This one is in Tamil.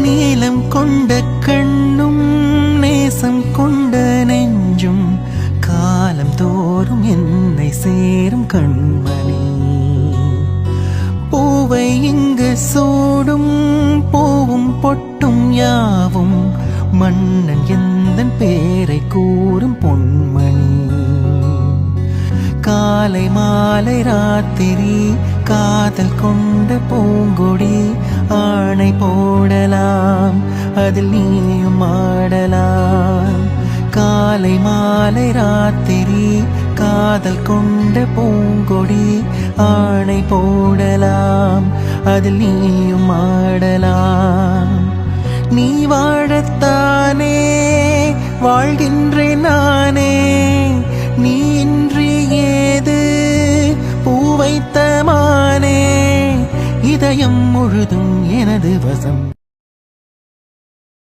நீளம் கொண்ட கண்ணும் நேசம் கொண்ட நெஞ்சும் காலம் தோறும் என்னை சேரும் கண்மணி. பூவை இங்கு சூடும் பூவும் பொட்டும் யாவும் மன்னன் எந்த பேரை கூறும் பொன்மணி. காலை மாலை ராத்திரி காதல் கொண்ட பூங்கொடி ஆ பானை போடலாம் அதில் நீயும் ஆடலாம். காலை மாலை ராத்திரி காதல் கொண்ட பூங்கொடி ஆணை போடலாம் அதில் நீயும் ஆடலாம். நீ வாழத்தானே வாழ்கின்றே முழுதும் எனது வசம்.